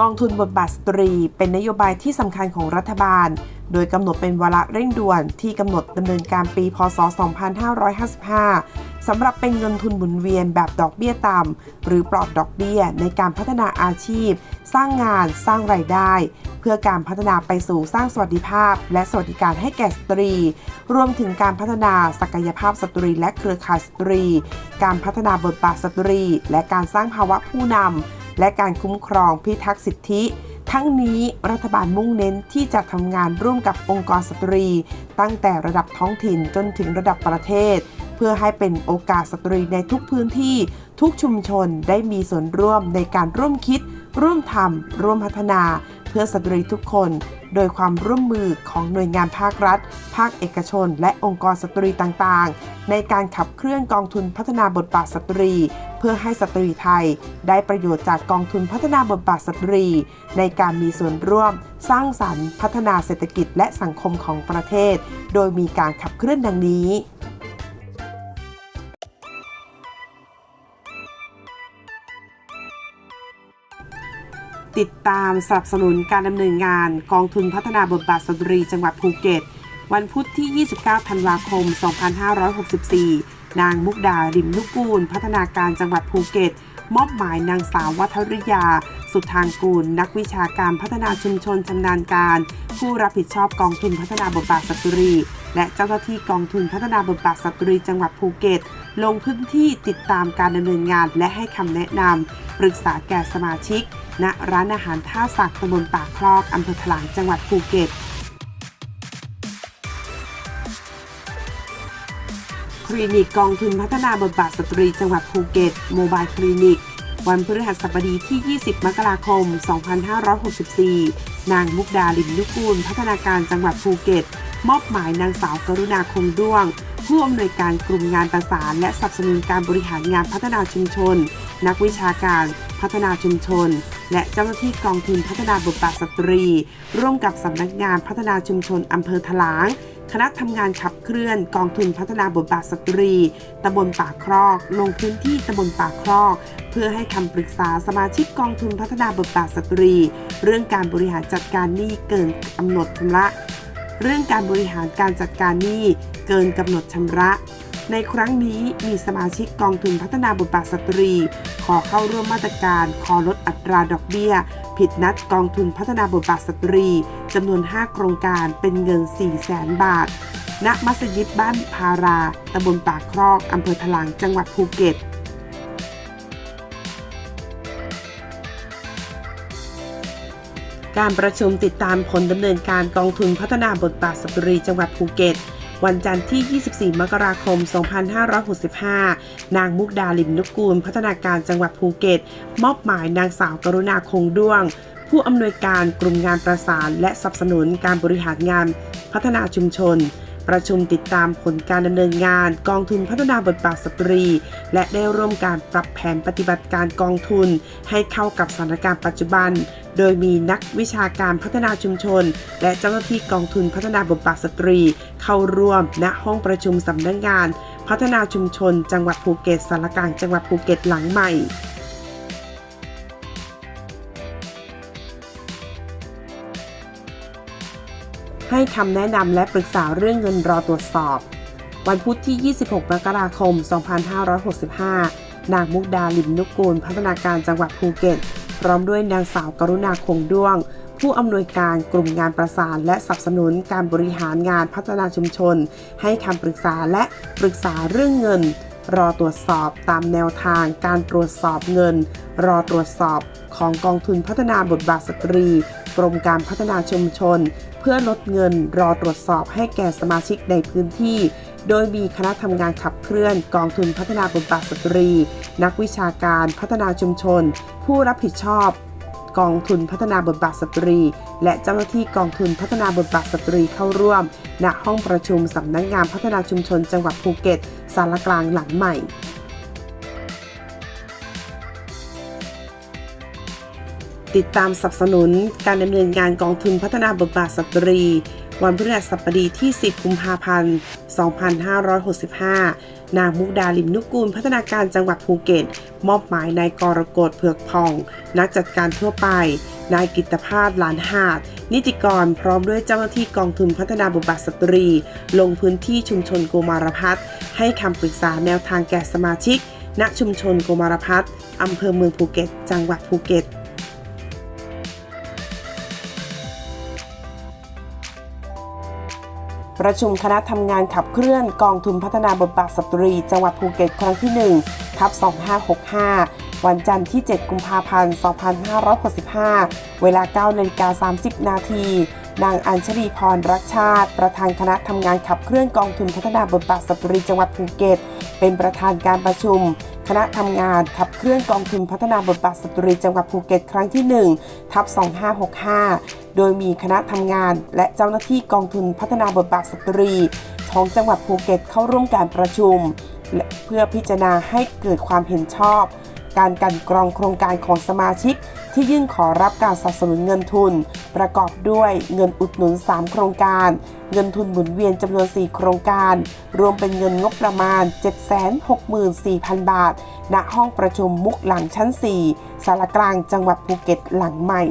กองทุนบทบาทสตรีเป็นนโยบายที่สำคัญของรัฐบาล โดยกำหนดเป็นวาระเร่งด่วนที่กำหนดดำเนินการปี พศ 2555 สำหรับเป็นเงินทุนหมุนเวียนแบบดอกเบี้ยต่ำหรือปลอดดอกเบี้ยในการพัฒนาอาชีพ สร้างงานสร้างรายได้ เพื่อการพัฒนาไปสู่สร้างสวัสดิภาพ และสวัสดิการให้แก่สตรี รวมถึงการพัฒนาศักยภาพสตรี และเครือข่ายสตรี การพัฒนาบทบาทสตรี และการสร้างภาวะผู้นำ และการคุ้มครองพิทักษ์สิทธิ ทั้งนี้รัฐบาลมุ่งเน้นที่จะทำงานร่วมกับองค์กรสตรี ตั้งแต่ระดับท้องถิ่นจนถึงระดับประเทศ เพื่อให้เป็นโอกาสสตรีในทุกพื้นที่ ทุกชุมชนได้มีส่วนร่วมในการร่วมคิด ร่วมทำร่วมพัฒนา เพื่อสตรีทุกคน โดยความร่วมมือของหน่วยงานภาครัฐ ภาคเอกชน และองค์กรสตรีต่างๆ ในการขับเคลื่อนกองทุนพัฒนาบทบาทสตรี เพื่อให้สตรีไทย ได้ประโยชน์จากกองทุนพัฒนาบทบาทสตรี ในการมีส่วนร่วม สร้างสรรค์ พัฒนาเศรษฐกิจและสังคมของประเทศ โดยมีการขับเคลื่อนดังนี้ ติดตามสนับสนุนการดำเนินงานกองทุนพัฒนาบทบาทสตรีจังหวัดภูเก็ต วันพุธที่ 29 ธันวาคม 2564 นางมุกดาริมนุกูล พัฒนาการจังหวัดภูเก็ต มอบหมายนางสาววัฒริยา สุทางกูล นักวิชาการพัฒนาชุมชนชำนาญการ ผู้รับผิดชอบกองทุนพัฒนาบทบาทสตรี และเจ้าหน้าที่กองทุนพัฒนาบทบาทสตรีจังหวัดภูเก็ตลงพื้นที่ติดตามการดำเนินงานและให้คำแนะนำปรึกษาแก่สมาชิก ณร้านอาหารท่าสักตำบลปากคลอกอำเภอถลางจังหวัดภูเก็ต คลินิกกองทุนพัฒนาบทบาทสตรีจังหวัดภูเก็ตโมบายคลินิก วันพฤหัสบดีที่ 20 มกราคม 2564 นางมุกดาลิมนุกูล พัฒนาการจังหวัดภูเก็ต มอบหมายนางสาวกรุณาคงด้วงผู้อำนวยการกลุ่มงานประสาน และสนับสนุนการบริหารงานพัฒนาชุมชน นักวิชาการ พัฒนาชุมชน และเจ้าหน้าที่กองทุนพัฒนาบทบาทสตรี ร่วมกับสำนักงานพัฒนาชุมชนอำเภอถลาง คณะทำงานขับเคลื่อนกองทุนพัฒนาบทบาทสตรีตำบลป่าครอก ลงพื้นที่ตำบลป่าครอก เพื่อให้คำปรึกษาสมาชิกกองทุนพัฒนาบทบาทสตรี เรื่องการบริหารจัดการหนี้เกินกำหนดชำระ เรื่องการบริหารการจัดการหนี้เกินกำหนดชำระในครั้งนี้มีสมาชิกกองทุนพัฒนาบทบาทสตรี ขอเข้าร่วมมาตรการ ขอลดอัตราดอกเบี้ย ผิดนัดกองทุนพัฒนาบทบาทสตรีจำนวน 5 โครงการเป็นเงิน 4 0 0แสนบาท ณ มัสยิดบ้านพารา ตำบลปากครอก อำเภอถลาง จังหวัดภูเก็ตการประชุมติดตามผลดำเนินการกองทุนพัฒนาบทบาทสตรีจังหวัดภูเก็ต วันจันทร์ที่ 24 มกราคม 2565 นางมุกดาลิมนุกูล พัฒนาการจังหวัดภูเก็ต มอบหมายนางสาวกรุณาคงด้วง ผู้อำนวยการกลุ่มงานประสาน และสนับสนุนการบริหารงานพัฒนาชุมชน ประชุมติดตามผลการดำเนินงานกองทุนพัฒนาบทบาทสตรี และได้ร่วมการปรับแผนปฏิบัติการกองทุน ให้เข้ากับสถานการณ์ปัจจุบัน โดยมีนักวิชาการพัฒนาชุมชน และเจ้าหน้าที่กองทุนพัฒนาบทบาทสตรี เข้าร่วมณห้องประชุมสำนักงงาน พัฒนาชุมชน จังหวัดภูเก็ตสารกลางจังหวัดภูเก็ตหลังใหม่ ให้คำแนะนำและปรึกษาเรื่องเงินรอตรวจสอบ วันพุธที่ 26 มกราคม 2565 นางมุกดาลิมนุกูล พัฒนาการจังหวัดภูเก็ต พร้อมด้วยนางสาวกรุณาคงด้วง ผู้อำนวยการกลุ่มงานประสาน และสนับสนุนการบริหารงานพัฒนาชุมชน ให้คำปรึกษาและปรึกษาเรื่องเงิน รอตรวจสอบตามแนวทางการตรวจสอบเงิน รอตรวจสอบของกองทุนพัฒนาบทบาทสตรี กรมการพัฒนาชุมชน เพื่อลดเงินรอตรวจสอบให้แก่สมาชิกในพื้นที่ โดยมีคณะทำงานขับเคลื่อน กองทุนพัฒนาบทบาทสตรี นักวิชาการพัฒนาชุมชน ผู้รับผิดชอบ กองทุนพัฒนาบทบาทสตรี และเจ้าหน้าที่กองทุนพัฒนาบทบาทสตรีเข้าร่วม ณห้องประชุมสำนักงงานพัฒนาชุมชนจังหวัดภูเก็ตสารกลางหลังใหม่ ติดตามสนับสนุนการดำเนินงานกองทุนพัฒนาบทบาทสตรี วันพฤหัสบดีที่ 10 กุมภาพันธ์ 2565 นางมุกดาลิมนุกูล พัฒนาการจังหวัดภูเก็ต มอบหมายนายกรกฎเผือกพอง นักจัดการทั่วไป นายกิตภาสหลานหาด นิติกรพร้อมด้วยเจ้าหน้าที่กองทุนพัฒนาบุตรสตรี ลงพื้นที่ชุมชนโกมารพัฒน์ให้คำปรึกษาแนวทางแก่สมาชิก ณชุมชนโกมารพัฒน์อำเภอเมืองภูเก็ต จังหวัดภูเก็ต ประชุมคณะทำงานขับเคลื่อนกองทุนพัฒนาบทบาทสตรี จังหวัดภูเก็ตครั้งที่1ทับ2565 วันจันทร์ที่ 7 กุมภาพันธ์ 2565 เวลา 9นาฬิกา30 นาที นางอัญชลีพรรักชาติ ประธานคณะทำงานขับเคลื่อนกองทุนพัฒนาบทบาทสตรีจังหวัดภูเก็ต เป็นประธานการประชุม คณะทำงานขับเคลื่อนกองทุนพัฒนาบทบาทสตรีจังหวัดภูเก็ตครั้งที่ 1 ทับ 2565 โดยมีคณะทำงานและเจ้าหน้าที่กองทุนพัฒนาบทบาทสตรีของจังหวัดภูเก็ตเข้าร่วมการประชุม เพื่อพิจารณาให้เกิดความเห็นชอบ การกันกรองโครงการของสมาชิก ที่ยื่นขอรับการสนับสนุนเงินทุน ประกอบด้วยเงินอุดหนุน 3 โครงการ เงินทุนหมุนเวียนจำนวน 4 โครงการ รวมเป็นเงินงบประมาณ 764,000 บาท ณห้องประชุมมุกหลังชั้น 4สารกลางจังหวัดภูเก็ตหลังใหม่